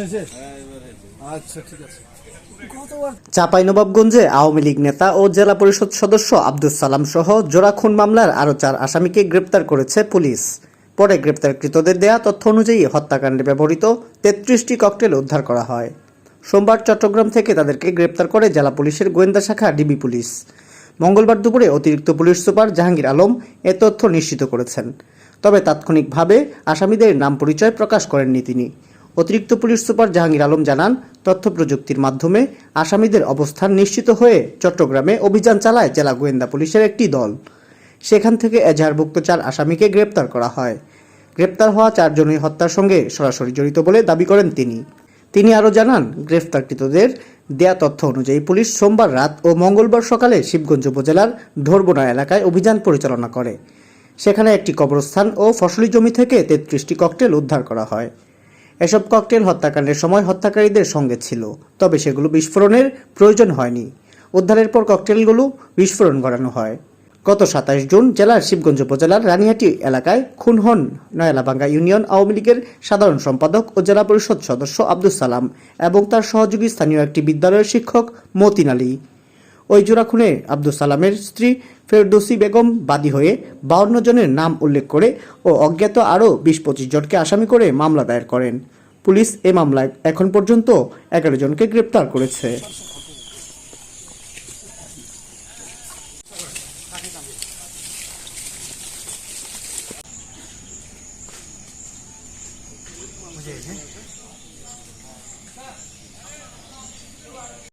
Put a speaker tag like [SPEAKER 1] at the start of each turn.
[SPEAKER 1] হয়েছে? আচ্ছা
[SPEAKER 2] চাঁপাইনবাবগঞ্জে আওয়ামী লীগ নেতা ও জেলা পরিষদ সদস্য আব্দুল সালাম সহ জোড়া খুন মামলার আরও চার আসামিকে গ্রেপ্তার করেছে পুলিশ। পরে গ্রেপ্তারকৃতদের দেয়া তথ্য অনুযায়ী হত্যাকাণ্ডে ব্যবহৃত তেত্রিশটি ককটেল উদ্ধার করা হয়। সোমবার চট্টগ্রাম থেকে তাদেরকে গ্রেপ্তার করে জেলা পুলিশের গোয়েন্দা শাখা ডিবি পুলিশ। মঙ্গলবার দুপুরে অতিরিক্ত পুলিশ সুপার জাহাঙ্গীর আলম এ তথ্য নিশ্চিত করেছেন। তবে তাৎক্ষণিকভাবে আসামিদের নাম পরিচয় প্রকাশ করেননি তিনি। অতিরিক্ত পুলিশ সুপার জাহাঙ্গীর আলম জানান, তথ্য প্রযুক্তির মাধ্যমে আসামিদের অবস্থান নিশ্চিত হয়ে চট্টগ্রামে অভিযান চালায় জেলা গোয়েন্দা পুলিশের একটি দল। সেখান থেকে এজাহারভুক্ত চার আসামিকে গ্রেপ্তার করা হয়। গ্রেপ্তার হওয়া চারজনই হত্যার সঙ্গে সরাসরি জড়িত বলে দাবি করেন তিনি। তিনি আরও জানান গ্রেফতারকৃতদের দেয়া তথ্য অনুযায়ী পুলিশ সোমবার রাত ও মঙ্গলবার সকালে শিবগঞ্জ উপজেলার ঢোরবোনা এলাকায় অভিযান পরিচালনা করে। সেখানে একটি কবরস্থান ও ফসলি জমি থেকে তেত্রিশটি ককটেল উদ্ধার করা হয়। এসব ককটেল হত্যাকাণ্ডের সময় হত্যাকারীদের সঙ্গে ছিল, তবে সেগুলো বিস্ফোরণের প্রয়োজন হয়নি। উদ্ধারের পর ককটেলগুলো বিস্ফোরণ ঘটানো হয়। গত সাতাশ জুন জেলার শিবগঞ্জ উপজেলার রানিহাটি এলাকায় খুন হন নয়ালাবাঙ্গা ইউনিয়ন আওয়ামী লীগের সাধারণ সম্পাদক ও জেলা পরিষদ সদস্য আব্দুল সালাম এবং তার সহযোগী স্থানীয় একটি বিদ্যালয়ের শিক্ষক মতিন আলী। ওই জোড়া খুনে আব্দুল সালামের স্ত্রী ফেরদৌসি বেগম বাদী হয়ে বাউন্ন জনের নাম উল্লেখ করে ও অজ্ঞাত আরও বিশ পঁচিশ জনকে আসামি করে মামলা দায়ের করেন। পুলিশ এ মামলায় এখন পর্যন্ত এগারো জনকে গ্রেপ্তার করেছে।